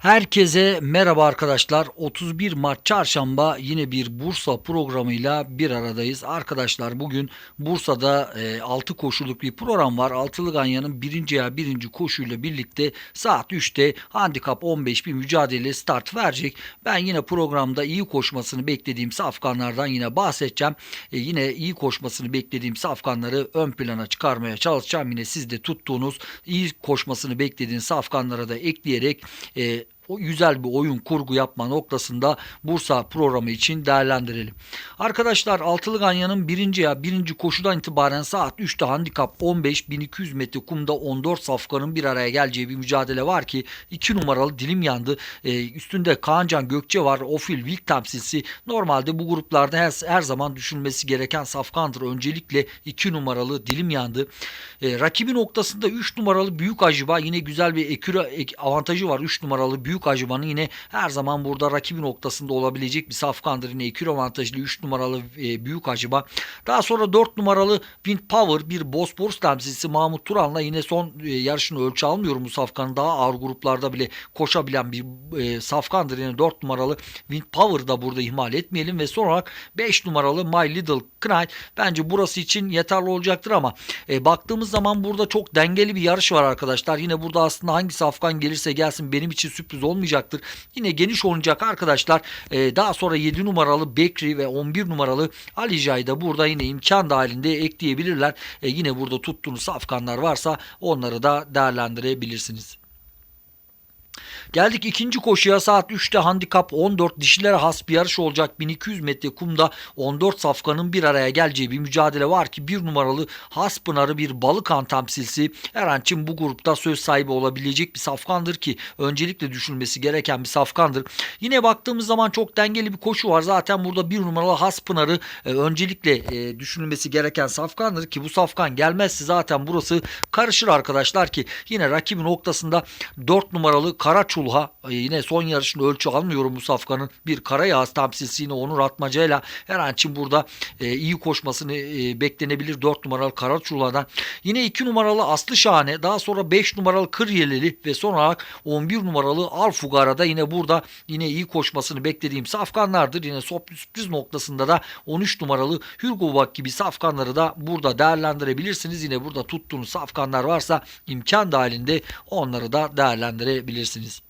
Herkese merhaba arkadaşlar. 31 Mart çarşamba yine bir Bursa programıyla bir aradayız. Arkadaşlar bugün Bursa'da 6 koşuluk bir program var. Altılı Ganyan'ın birinci ya birinci koşuyla birlikte saat 3'te handikap 15 bir mücadele start verecek. Ben yine programda iyi koşmasını beklediğim safkanlardan yine bahsedeceğim. E, yine iyi koşmasını beklediğim safkanları ön plana çıkarmaya çalışacağım. Yine siz de tuttuğunuz iyi koşmasını beklediğiniz safkanlara da ekleyerek e, o güzel bir oyun kurgu yapma noktasında Bursa programı için değerlendirelim. Arkadaşlar Altılı Ganyan'ın birinci ya birinci koşudan itibaren saat 3'te handikap 15 1200 metre kumda 14 safkanın bir araya geleceği bir mücadele var ki 2 numaralı dilim yandı. Ee, üstünde Kaancan Gökçe var. Ofil Wilk temsilcisi. Normalde bu gruplarda her, her zaman düşünülmesi gereken safkandır. Öncelikle 2 numaralı dilim yandı. Ee, rakibi noktasında 3 numaralı Büyük Ajiba yine güzel bir eküre ek- avantajı var. 3 numaralı Büyük Ajiban'ın yine her zaman burada rakibi noktasında olabilecek bir safkandır. Yine eküre avantajlı 3 numaralı e, Büyük Ajiba. Daha sonra 4 numaralı Wind Power bir Bosporus temsilcisi Mahmut Turan'la yine son e, yarışını ölçü almıyorum bu safkanın. Daha ağır gruplarda bile koşabilen bir e, safkandır. Yine 4 numaralı Wind Power'ı da burada ihmal etmeyelim ve son olarak 5 numaralı My Little Knight bence burası için yeterli olacaktır ama e, baktığımız zaman burada çok dengeli bir yarış var arkadaşlar. Yine burada aslında hangi safkan gelirse gelsin benim için sürpriz olmayacaktır. Yine geniş oynayacak arkadaşlar. E, daha sonra 7 numaralı Bekri ve 11 numaralı Ali Jay da burada yine imkan dahilinde ekleyebilirler. E, yine burada tuttuğunuz safkanlar varsa onları da değerlendirebilirsiniz. Geldik ikinci koşuya saat 3'te handikap 14 dişilere has bir yarış olacak. 1200 metre kumda 14 safkanın bir araya geleceği bir mücadele var ki bir numaralı Haspınar'ı bir Balıkan temsilcisi Erenç'in bu grupta söz sahibi olabilecek bir safkandır ki öncelikle düşünülmesi gereken bir safkandır. Yine baktığımız zaman çok dengeli bir koşu var. Zaten burada bir numaralı Haspınar'ı e, öncelikle e, düşünülmesi gereken safkandır ki bu safkan gelmezse zaten burası karışır arkadaşlar ki yine rakibi noktasında 4 numaralı Karaçulha e, yine son yarışını ölçü almıyorum bu safkanın bir Karayağız temsilcisi yine Onur Atmaca'yla her için burada e, iyi koşmasını e, beklenebilir 4 numaralı Karaçulha'dan. Yine 2 numaralı Aslı Şahane daha sonra 5 numaralı Kıryeleli ve son olarak 11 numaralı Alfugara'da yine burada yine iyi koşmasını beklediğim safkanlardır. Yine sürpriz noktasında da 13 numaralı Hürgovak gibi safkanları da burada değerlendirebilirsiniz. Yine burada tuttuğunuz safkanlar varsa imkan dahilinde onları da değerlendirebilirsiniz.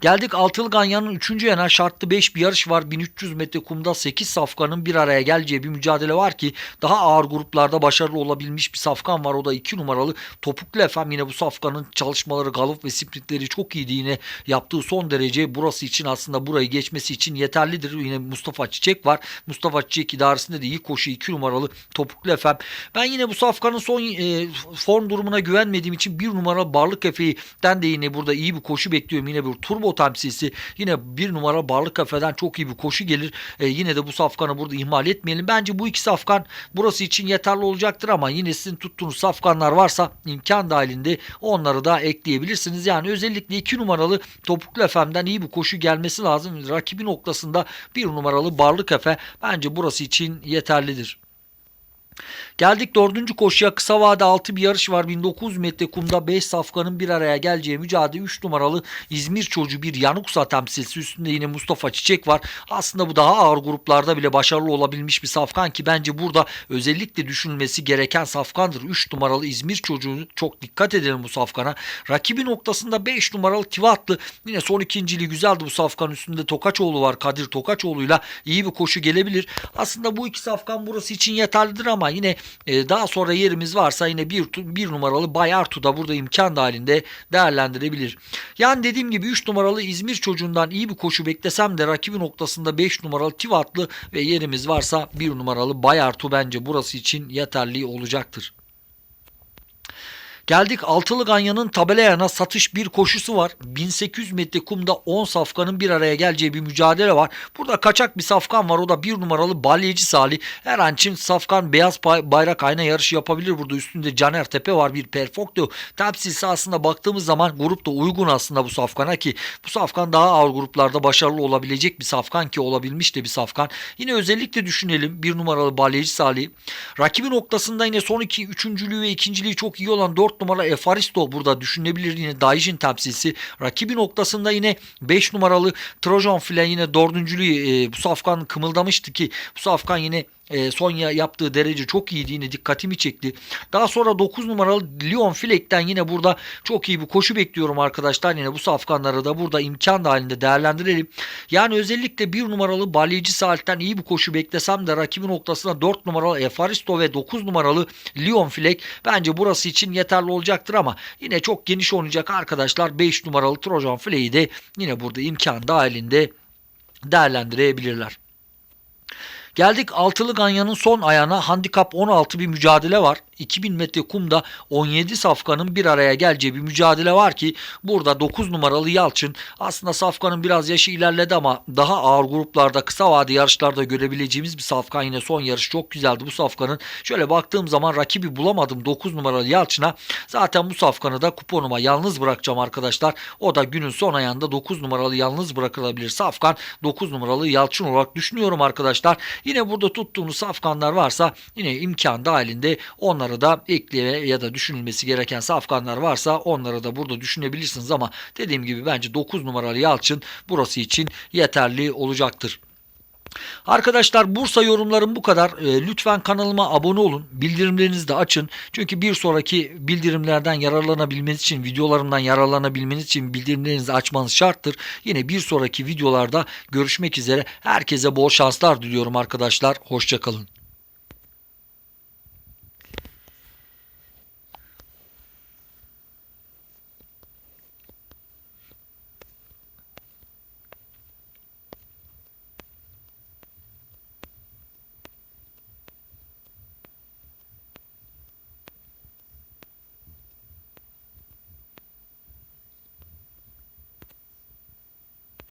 Geldik Altılı Ganyan'ın 3. yana şartlı 5 bir yarış var. 1300 metre kumda 8 safkanın bir araya geleceği bir mücadele var ki daha ağır gruplarda başarılı olabilmiş bir safkan var. O da 2 numaralı Topuklu Efem. Yine bu safkanın çalışmaları, galop ve sprintleri çok iyiydi. Yine yaptığı son derece burası için aslında burayı geçmesi için yeterlidir. Yine Mustafa Çiçek var. Mustafa Çiçek idaresinde de iyi koşu 2 numaralı Topuklu Efem. Ben yine bu safkanın son e, form durumuna güvenmediğim için 1 numara Barlık Efe'den de yine burada iyi bir koşu bekliyorum. Yine bir turbo temsilcisi yine bir numara Barlık Kafe'den çok iyi bir koşu gelir. E, yine de bu safkanı burada ihmal etmeyelim. Bence bu iki safkan burası için yeterli olacaktır ama yine sizin tuttuğunuz safkanlar varsa imkan dahilinde onları da ekleyebilirsiniz. Yani özellikle iki numaralı Topuklu Efem'den iyi bir koşu gelmesi lazım. Rakibi noktasında bir numaralı Barlık Efe bence burası için yeterlidir. Geldik dördüncü koşuya kısa vade 6 bir yarış var. 1900 metre kumda 5 safkanın bir araya geleceği mücadele 3 numaralı İzmir çocuğu bir Yanuksa temsilcisi üstünde yine Mustafa Çiçek var. Aslında bu daha ağır gruplarda bile başarılı olabilmiş bir safkan ki bence burada özellikle düşünülmesi gereken safkandır. 3 numaralı İzmir çocuğu çok dikkat edelim bu safkana. Rakibi noktasında 5 numaralı Tivatlı yine son ikinciliği güzeldi bu safkanın üstünde Tokaçoğlu var. Kadir Tokaçoğlu'yla iyi bir koşu gelebilir. Aslında bu iki safkan burası için yeterlidir ama yine e, daha sonra yerimiz varsa yine bir, bir numaralı Bayartu da burada imkan dahilinde değerlendirebilir. Yani dediğim gibi 3 numaralı İzmir çocuğundan iyi bir koşu beklesem de rakibi noktasında 5 numaralı Tivatlı ve yerimiz varsa 1 numaralı Bayartu bence burası için yeterli olacaktır. Geldik Altılı Ganyan'ın tabelayana satış bir koşusu var. 1800 metre kumda 10 safkanın bir araya geleceği bir mücadele var. Burada kaçak bir safkan var. O da bir numaralı Balyeci Salih. Her an için safkan beyaz bayrak ayna yarışı yapabilir. Burada üstünde Caner Tepe var. Bir Perfecto temsilcisi aslında baktığımız zaman grupta uygun aslında bu safkana ki bu safkan daha ağır gruplarda başarılı olabilecek bir safkan ki olabilmiş de bir safkan. Yine özellikle düşünelim bir numaralı Balyeci Salih. Rakibi noktasında yine son iki üçüncülüğü ve ikinciliği çok iyi olan 4 4 numara Efaristo burada düşünülebilir yine Daijin temsilcisi. Rakibi noktasında yine 5 numaralı Trojan File yine dördüncülüğü e, bu safkan kımıldamıştı ki bu safkan yine e, son ya- yaptığı derece çok iyiydi yine dikkatimi çekti. Daha sonra 9 numaralı Leon Fleck'ten yine burada çok iyi bir koşu bekliyorum arkadaşlar. Yine bu safkanları da burada imkan dahilinde değerlendirelim. Yani özellikle 1 numaralı Balyeci Salih'ten iyi bir koşu beklesem de rakibi noktasında 4 numaralı Efaristo ve 9 numaralı Leon Fleck bence burası için yeterli olacaktır ama yine çok geniş oynayacak arkadaşlar 5 numaralı Trojan Fleck'i de yine burada imkan dahilinde değerlendirebilirler. Geldik altılı ganyanın son ayağına handikap 16 bir mücadele var. 2000 metre kumda 17 safkanın bir araya geleceği bir mücadele var ki burada 9 numaralı Yalçın aslında safkanın biraz yaşı ilerledi ama daha ağır gruplarda kısa vade yarışlarda görebileceğimiz bir safkan yine son yarış çok güzeldi bu safkanın. Şöyle baktığım zaman rakibi bulamadım 9 numaralı Yalçın'a. Zaten bu safkanı da kuponuma yalnız bırakacağım arkadaşlar. O da günün son ayağında 9 numaralı yalnız bırakılabilir safkan 9 numaralı Yalçın olarak düşünüyorum arkadaşlar. Yine burada tuttuğunuz safkanlar varsa yine imkan dahilinde onları da ekleye ya da düşünülmesi gereken safkanlar varsa onları da burada düşünebilirsiniz ama dediğim gibi bence 9 numaralı Yalçın burası için yeterli olacaktır. Arkadaşlar Bursa yorumlarım bu kadar. Ee, lütfen kanalıma abone olun. Bildirimlerinizi de açın. Çünkü bir sonraki bildirimlerden yararlanabilmeniz için, videolarımdan yararlanabilmeniz için bildirimlerinizi açmanız şarttır. Yine bir sonraki videolarda görüşmek üzere. Herkese bol şanslar diliyorum arkadaşlar. Hoşçakalın.